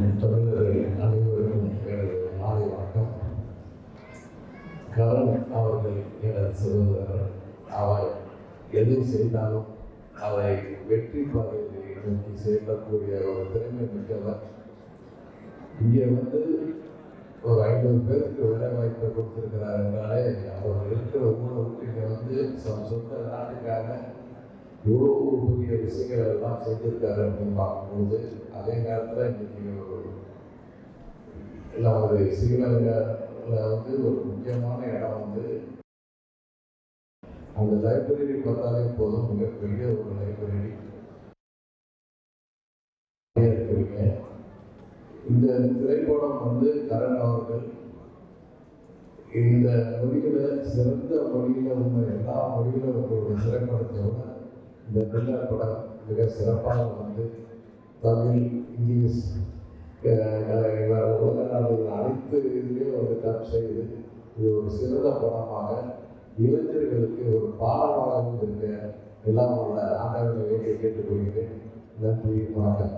தமிழர்கள் அனைவருக்கும் எனது மாலை வணக்கம். கரண் அவர்கள் எனது சகோதரர் அவர் எது செய்தாலும் அதை வெற்றி பாதையை நோக்கி செயல்படக்கூடிய ஒரு திறமை மிக்கவர். இங்கே வந்து ஒரு ஐநூறு பேருக்கு வேலை வாய்ப்பை கொடுத்துருக்கிறார் என்றாலே அவர் இருக்கிற ஊரை இங்கே வந்து சொந்த நாட்டுக்காக இவ்வளோ பெரிய விஷயம் செஞ்சிருக்காரு அப்படின்னு பார்க்கும்போது அதே நேரத்தில் இன்னைக்கு ஒரு நமது ஸ்ரீலங்காவில் வந்து ஒரு முக்கியமான இடம் வந்து அந்த லைப்ரரி பார்த்தாலே போதும் மிகப்பெரிய ஒரு லைப்ரரி. இருக்கிறீங்க இந்த திரைப்படம் வந்து கரண் அவர்கள் இந்த மொழியில் சிறந்த மொழியில் உள்ள எல்லா மொழியிலும் உங்களுடைய திரைப்படத்தை விட இந்த பில்லர் படம் மிக சிறப்பாக வந்து தமிழ் இங்கிலீஷ் உலக நாடுகள் அனைத்து இதுலேயும் வந்து டப் செய்து இது ஒரு சிறந்த படமாக இளைஞர்களுக்கு ஒரு பாடமாகவும் இருக்க எல்லாம் உள்ள ஆண்டவர்களை வேண்டிய கேட்டுக்கொள்கிறேன். நன்றி வணக்கம்.